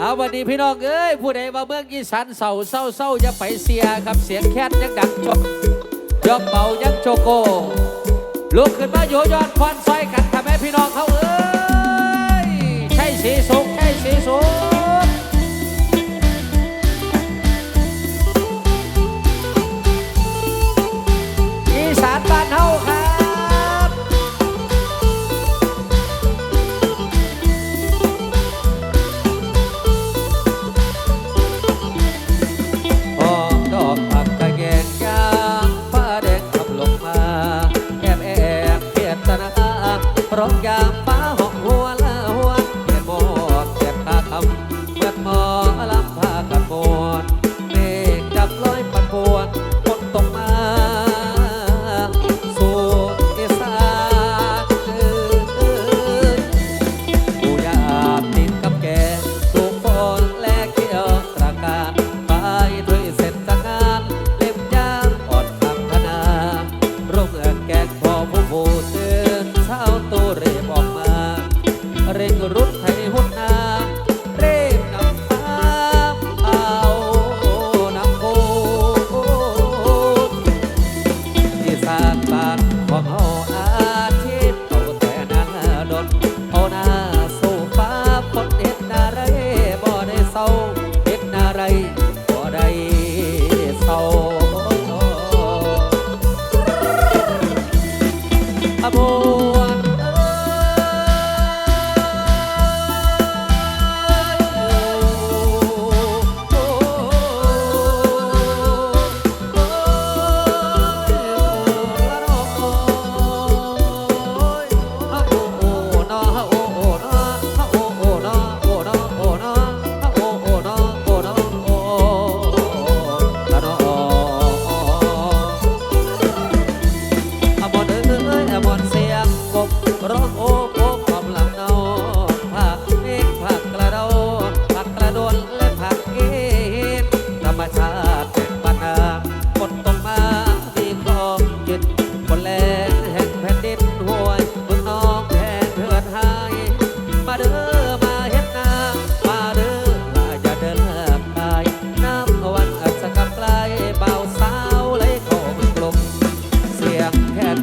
เอาวันนี้พี่น้องเอ้ยผู้ใดมาเมืองยีสันเสาเศร้าเศร้าจะไปเสียครับเสียงแคทยังดังจบยอมเบายังโจโกลุกขึ้นมาโยยอดควันซอยกันทำให้พี่น้องเขาเอ้ยใช่สีสุกใช่สีสุกอีสานบ้านเฮาค่ะ rogar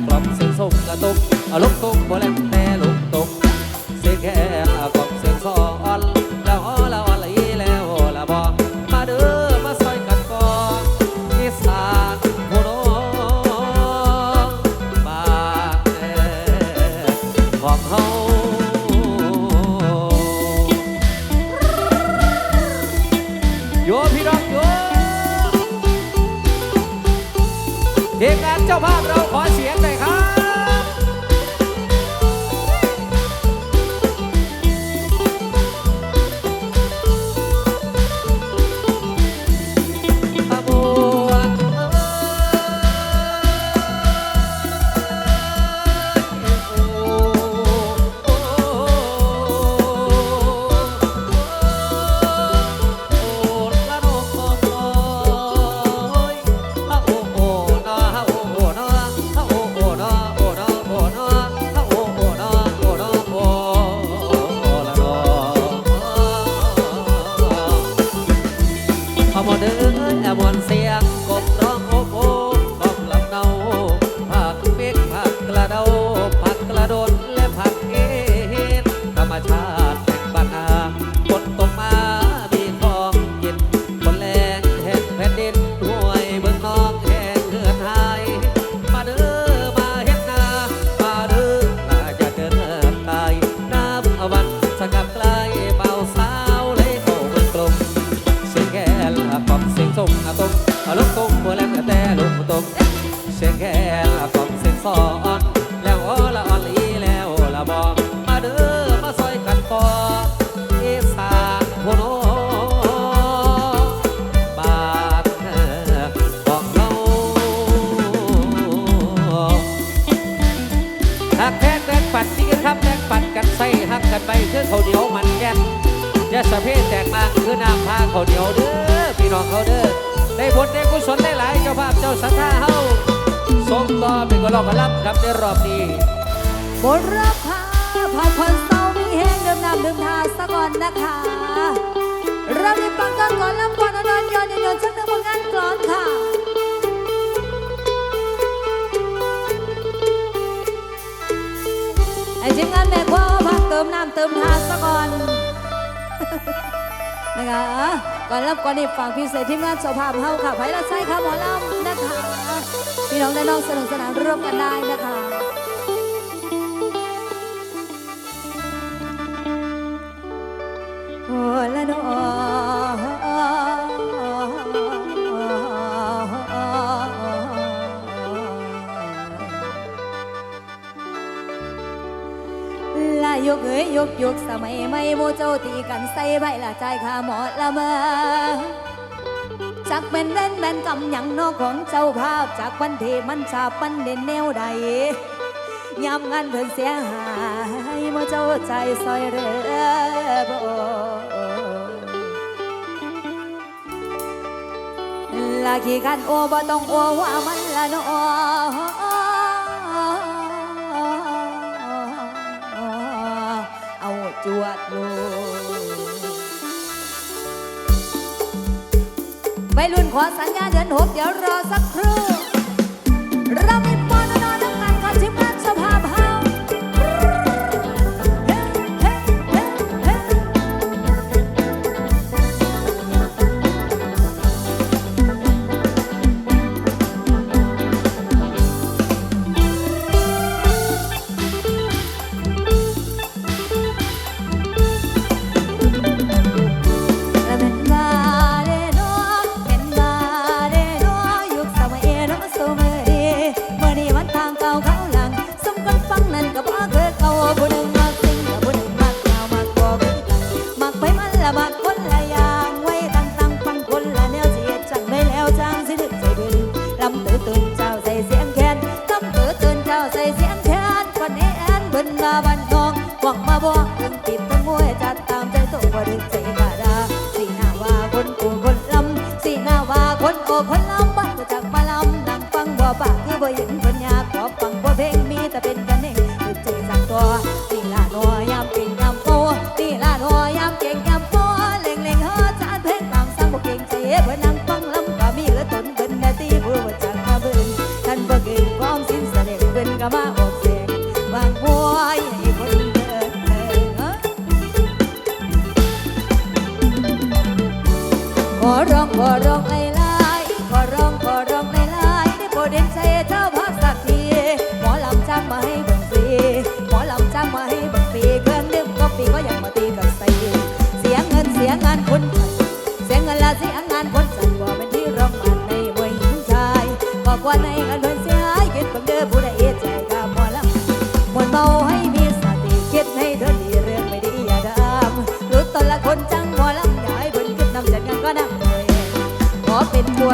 กล่อเส้นส่งกระตุกเอาลกตุกบ่แลมแต่ล คือเขาเดียวมันแก้มจะสะเพแตกมากคือน้ำพาเขาเดียวเด้อพี่น้องเขาเด้อได้ผลได้กุศลได้หลายเจ้าภาพเจ้าสัทธาเฮาสมต่อเป็นก็รอบรับครับในรอบนี้บนรับพาผาคนเศร้ามีแห้งดื่มน้ำดื่มทาสะก่อนนะคะเราได้ฟังกันก่อนลำก่อนอนอนย้อนยอนชักเนื้อมางานกลอนค่ะ ให้ทีมงานแม่ครัวพักเติมน้ำเติมทาซะก่อนนะคะก่อนรับก่อนนี่ฟฝากพิเศษทีมงานสภาพเฮาค่ะไผ่ละไส้ค่ะหมอลำนะคะพี่น้องและน้องสนุกสนานร่วมกันได้นะคะโอ้ละน้อง กเอ้ยยกยกสมัยไม่โมเจ้าตีกันใส่ใบละใจข้าหมอละเมอจักเป็นเล่นเป็นกำยังนอกของเจ้าภาพจากวันเทมันชาปันเด่นแนวใดยามงานเพิ่นเสียหายโมเจ้าใจซอยเรือบลาขี้กันโอบ่ต้องโอว่ามันละนอ จวดลวัยรุ่นขอสัญญาเดือนหกเดี๋ยวรอสักครู่เราไม่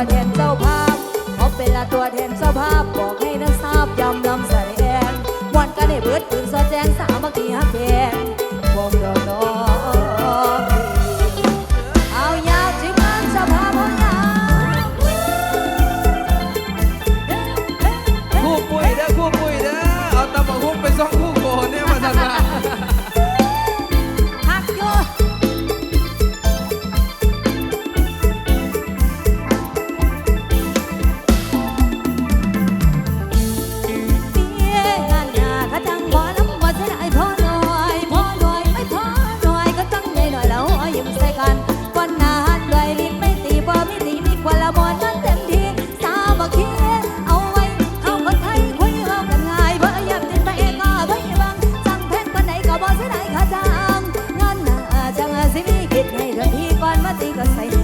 แทนเจ้าภาพขอเป็นละตัวแทนเจ้าภาพบอกให้นักทราบยำลำใส่แอนวันกันได้เบิดปืนสอแจงสามัคคีฮักแพ gracias.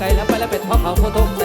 ไกลแล้วไปแล้วเป็ดพ่อเขาโคตร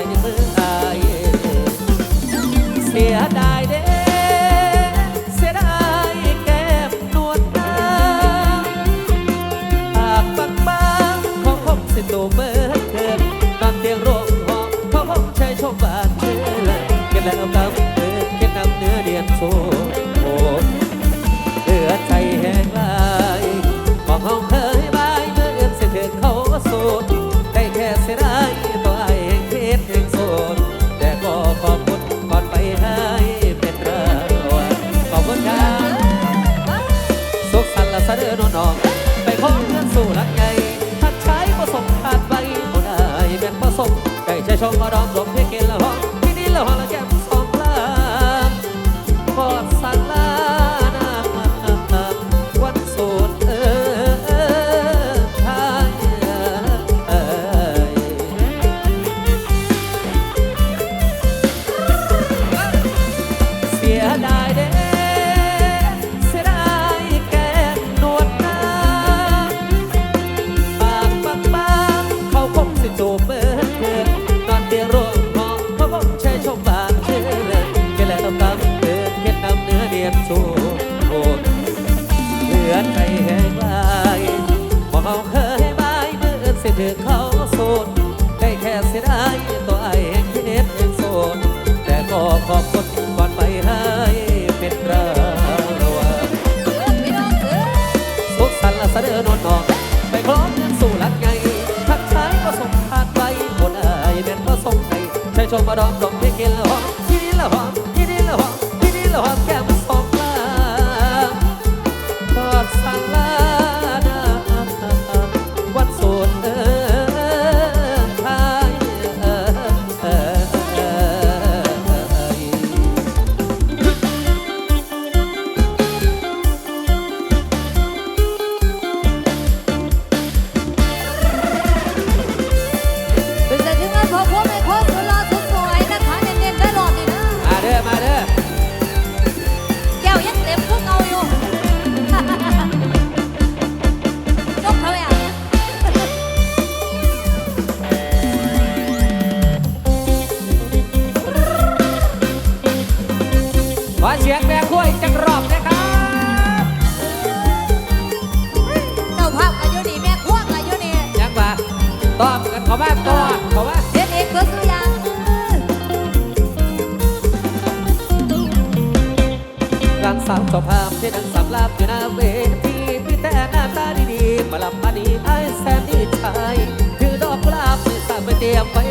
าพเจ้าภาพที่นั่งสำรับอยู่หน้าเวทีพี่แต่หน้าตาดีๆมาลับมันนี้ไอ้แซนดี้ชายถือดอกกุหลาบในสามไปเตรียมไว้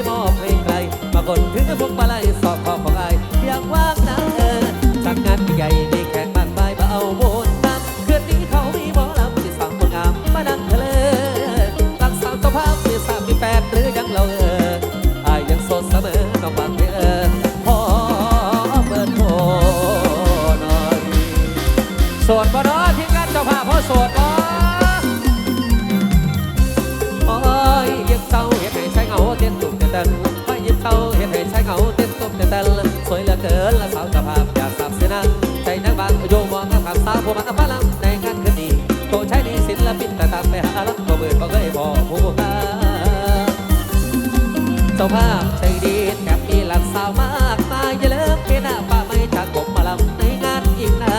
อย่าเลิกเกณฑ์ป้าไม่จากผมมาลำในงานอีกนะ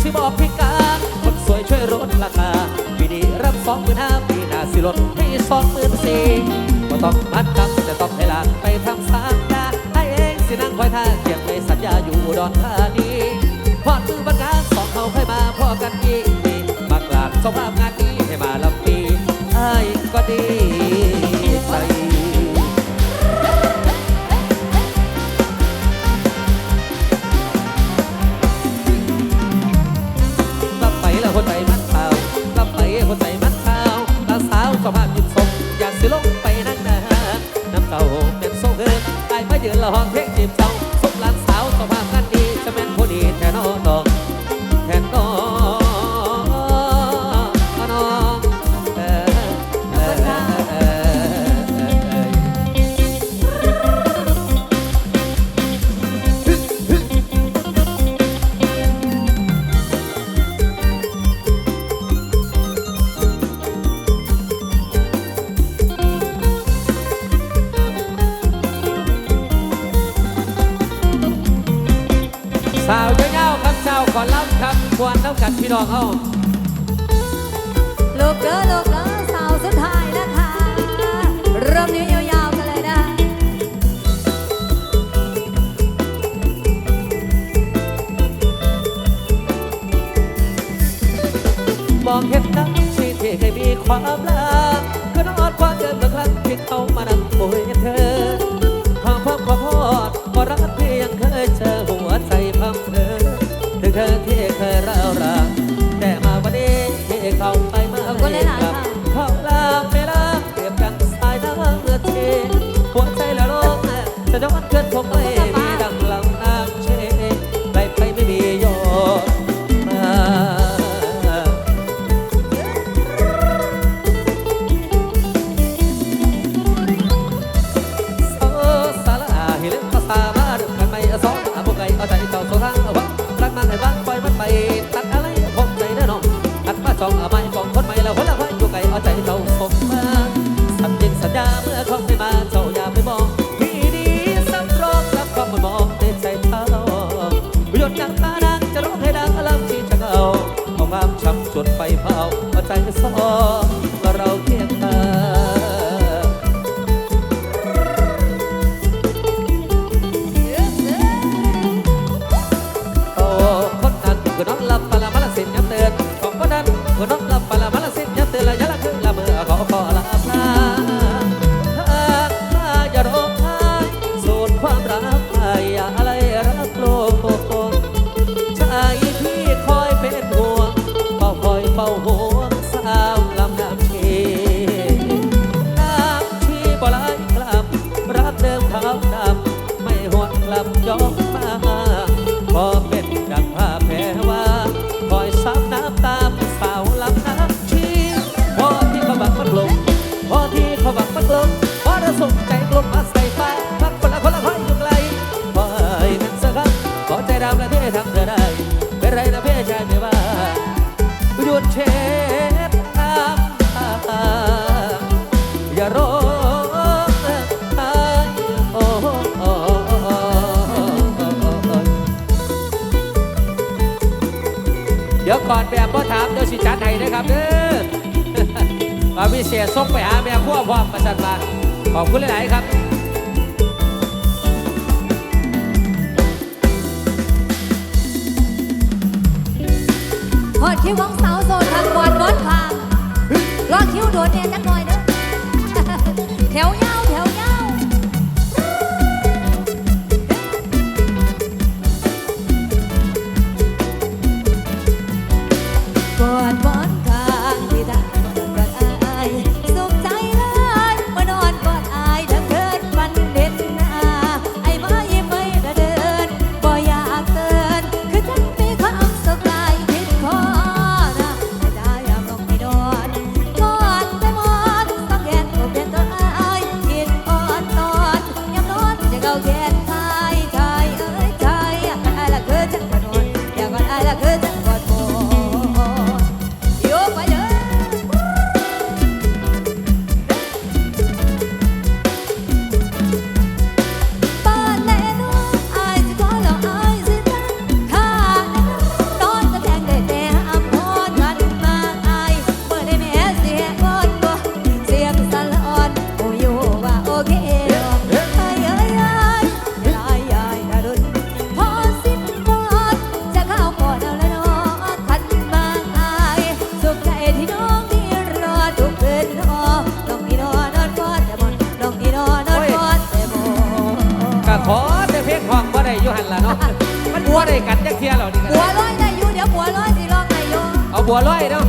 สิบอกพิการคนสวยช่วยลดราคาปีนี้รับสองหมื่นห้าปีหน้าสิลดให้สองหมื่นสี่ก็ต้องมัดคำจะต้องเวลาไปทำสัญญาให้เองสินั่งคอยท่าเก็บในสัญญาอยู่ดอนธานีพอตื่นบันงานสองเขาให้มาพอกันอีกมีมากราบสองภาพงาน สิลงไปนั่งนาน้ำเก่าเป็นโซ่เกินไปไมายืนละห้องเพลงจีบเจ้า กวนน้ำกันพี่น้องเข้าลูกเด้อลูกเด้อสาวสุดท้ายนะคะ เริ่มนี้ยาวๆกันเลยนะมองเห็นน้ำชีเทให้มีความรักก็นออดความเกินบางครั้งที่เขามานัง ดอกมันเกินผมเลย for ครับเด้อมาพิเศษส่งไปหาแม่ขั้วพร้อมประจันมาขอบคุณหลาย ๆ ครับ กันล่ะเนาะมันบัวได้กันจักเทียเหรอดีกับัวลอยได้ยูเดี๋ยวบัวลอยสิลองให้ยูเอาบัวลอยเนาะ